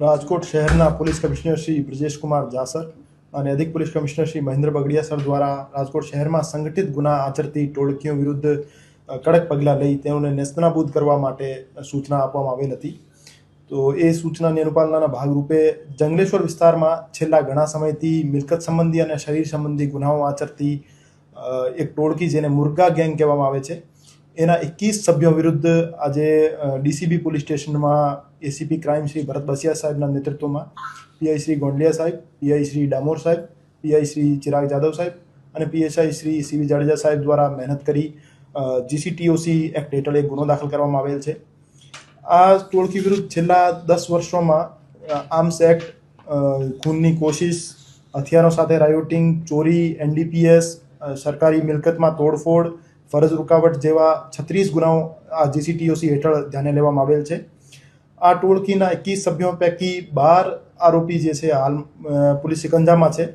રાજકોટ શહેરના police commissioner Shri Brajeshkumar Jasar અને અધિક police commissioner Shri Mahendra Bagadiya sir દ્વારા રાજકોટ શહેરમાં સંગઠિત ગુના આચરતી ટોળકીઓ વિરુદ્ધ કડક પગલાં લઈ તેઓને નેસ્તનાબૂદ કરવા માટે સૂચના આપવામાં આવેલ હતી. તો એ સૂચનાની અનુપાલનાના ભાગરૂપે જંગલેશ્વર વિસ્તારમાં છેલ્લા ઘણા સમયથી મિલકત સંબંધી અને શરીર સંબંધી ગુનાઓ આચરતી એક ટોળકી જેને મુર્ગા ગેંગ કહેવામાં આવે છે. એના એકવીસ સભ્યો વિરુદ્ધ આજે ડીસીબી પોલીસ સ્ટેશનમાં એસીપી ક્રાઇમ શ્રી ભરત બસિયા સાહેબના નેતૃત્વમાં પીઆઈ શ્રી ગોંડલિયા સાહેબ, પીઆઈ શ્રી ડામોર સાહેબ, પીઆઈ શ્રી ચિરાગ જાદવ સાહેબ અને પીએસઆઈ શ્રી સીવી જાડેજા સાહેબ દ્વારા મહેનત કરી જીસીટીઓસી એક્ટ હેઠળ એક ગુનો દાખલ કરવામાં આવેલ છે. આ ટોળકી વિરુદ્ધ છેલ્લા દસ વર્ષોમાં આર્મ્સ એક્ટ ખૂનની કોશિશ, હથિયારો સાથે રાયોટિંગ, ચોરી, એનડીપીએસ સરકારી મિલકતમાં તોડફોડ ફરજ રૂકાવટ જેવા છત્રીસ ગુનાઓ આ જીસીટીઓસી હેઠળ ધ્યાને લેવામાં આવેલ છે. આ ટોળકીના એકવીસ સભ્યો પૈકી બાર આરોપી જે છે, હાલ પોલીસ સિકંજામાં છે.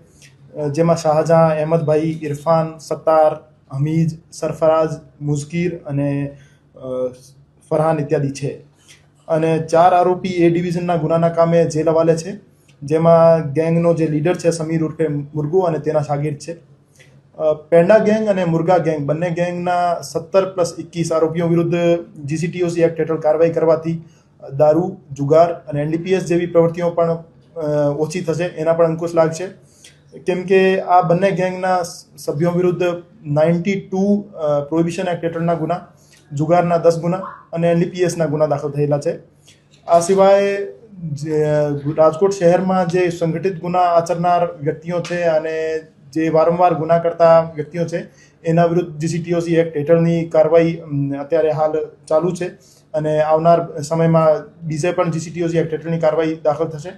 જેમાં શાહજહાં, અહેમદભાઈ, ઇરફાન, સત્તાર, હમીદ, સરફરાઝ, મુઝકીર અને ફરહાન ઇત્યાદિ છે. અને ચાર આરોપી એ ડિવિઝનના ગુનાના કામે જેલ હવાલે છે. જેમાં ગેંગનો જે લીડર છે, સમીર ઉર્ફે મુર્ગુ અને તેના શાગીર્દ છે. પેંડા ગેંગ અને મુર્ગા ગેંગ બંને ગેંગના સત્તર પ્લસ એકવીસ આરોપીઓ વિરુદ્ધ જીસીટીઓસી એક્ટ હેઠળ કાર્યવાહી કરવાથી દારૂ, જુગાર અને એનડીપીએસ જેવી પ્રવૃત્તિઓ પણ ઓછી થશે, એના પણ અંકુશ લાગશે. કેમ કે આ બંને ગેંગના સભ્યો વિરુદ્ધ નાઇન્ટી ટુ પ્રોહિબિશન એક્ટ હેઠળના ગુના, જુગારના દસ ગુના અને એનડીપીએસના ગુના દાખલ થયેલા છે. આ સિવાય રાજકોટ શહેરમાં જે સંગઠિત ગુના આચરનાર વ્યક્તિઓ છે અને જે વારંવાર ગુના કરતા વ્યક્તિઓ છે, એના વિરુદ્ધ જીસીટીઓસી એક્ટ હેઠળની કાર્યવાહી અત્યારે હાલ ચાલુ છે અને આવનાર સમયમાં બીજે પણ જીસીટીઓસી એક્ટ હેઠળની કાર્યવાહી દાખલ થશે.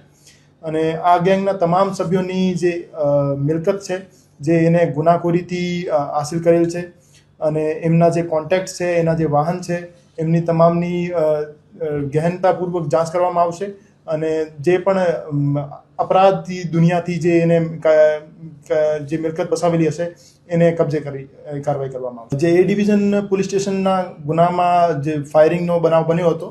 અને આ ગેંગના તમામ સભ્યોની જે મિલકત છે, જે એને ગુનાખોરીથી હાસિલ કરેલ છે અને એમના જે કોન્ટેક્ટ છે, એના જે વાહન છે, એમની તમામની ગહેનતાપૂર્વક જાંચ કરવામાં આવશે અને જે પણ અપરાધથી અપરાધી દુનિયાથી જે એને જે મિલકત બસાવેલી હશે, એને કબજે કરી કાર્યવાહી કરવામાં આવશે. જે એ ડિવિઝન પોલીસ સ્ટેશનના ગુનામાં જે ફાયરિંગનો બનાવ બન્યો હતો,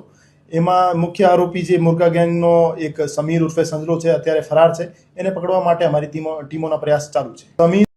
એમાં મુખ્ય આરોપી જે મુર્ગા ગેંગનો એક સમીર ઉર્ફે સંજલો છે, અત્યારે ફરાર છે. એને પકડવા માટે અમારી ટીમો, ટીમોના પ્રયાસ ચાલુ છે. સમીર